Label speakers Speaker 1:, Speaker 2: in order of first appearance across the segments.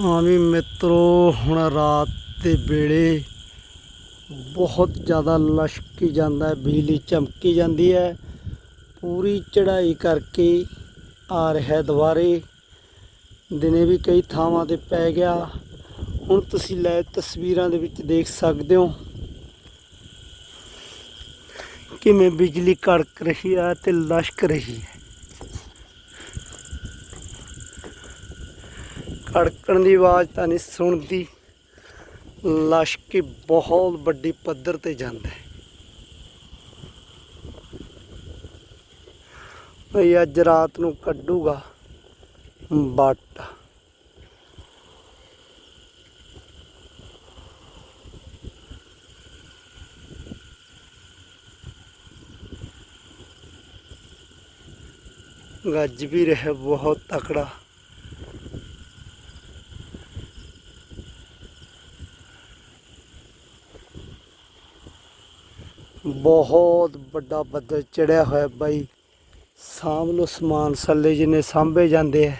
Speaker 1: ਹਾਂ ਵੀ ਮਿੱਤਰੋ, ਹੁਣ ਰਾਤ ਦੇ ਵੇਲੇ ਬਹੁਤ ਜ਼ਿਆਦਾ ਲਸ਼ਕੀ ਜਾਂਦਾ ਹੈ, ਬਿਜਲੀ ਚਮਕੀ ਜਾਂਦੀ ਹੈ। ਪੂਰੀ ਚੜ੍ਹਾਈ ਕਰਕੇ ਆ ਰਿਹਾ ਦੁਬਾਰੇ। ਦਿਨੇ ਵੀ ਕਈ ਥਾਵਾਂ ਤੇ ਪੈ ਗਿਆ। ਹੁਣ ਤੁਸੀਂ ਲੈ ਤਸਵੀਰਾਂ ਦੇ ਵਿੱਚ ਦੇਖ ਸਕਦੇ ਹੋ ਕਿਵੇਂ ਬਿਜਲੀ ਕੜਕ ਰਹੀ ਹੈ ਤੇ ਲਸ਼ਕ ਰਹੀ ਹੈ। ਕੜਕਣ ਦੀ ਆਵਾਜ਼ ਤਾਂ ਨਹੀਂ, ਸੁਣਦੀ। ਲਸ਼ਕੀ ਬਹੁਤ ਵੱਡੀ ਪੱਧਰ ਤੇ ਜਾਂਦਾ ਹੈ। ਭਈ ਅੱਜ ਰਾਤ ਨੂੰ ਕੱਢੂਗਾ ਬੱਟ ਗੱਜ ਵੀ ਰਿਹਾ ਬਹੁਤ ਤਕੜਾ। ਬਹੁਤ ਵੱਡਾ ਬੱਦਲ ਚੜਿਆ ਹੋਇਆ ਬਾਈ। ਸਾਂਭ ਲੋ ਸਮਾਨ ਸੱਲੇ ਜਿੰਨੇ ਸਾਂਭੇ ਜਾਂਦੇ ਆ।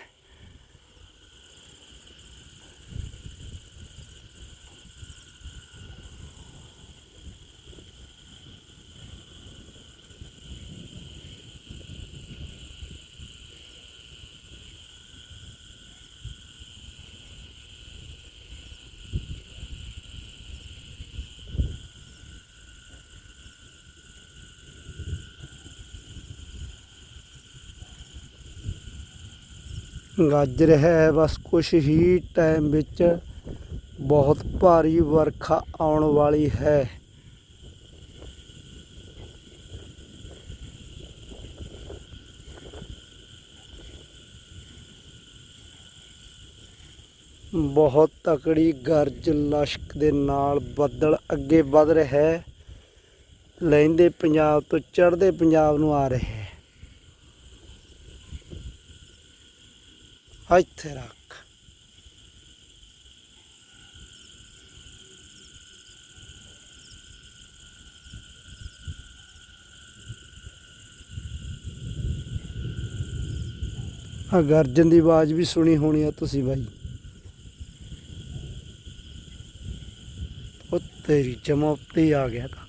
Speaker 1: ਗੱਜਰ ਹੈ। ਬਸ ਕੁਛ ਹੀ ਟਾਈਮ ਵਿੱਚ ਬਹੁਤ ਭਾਰੀ ਵਰਖਾ ਆਉਣ ਵਾਲੀ ਹੈ। ਬਹੁਤ ਤਕੜੀ ਗਰਜ ਲਸ਼ਕ ਦੇ ਨਾਲ ਬੱਦਲ ਅੱਗੇ ਵੱਧ ਰਿਹਾ ਹੈ। ਲੈਂਦੇ ਪੰਜਾਬ ਤੋਂ, ਚੜ੍ਹਦੇ ਪੰਜਾਬ ਨੂੰ ਆ ਰਿਹਾ ਹੈ। ਇੱਥੇ ਰੱਖ ਆ ਗਰਜਨ ਦੀ ਆਵਾਜ਼ ਵੀ ਸੁਣੀ ਹੋਣੀ ਆ ਤੁਸੀਂ ਬਾਈ। ਉਹ ਤੇਰੀ ਜਮਾ ਉੱਤੇ ਆ ਗਿਆ ਤਾਂ।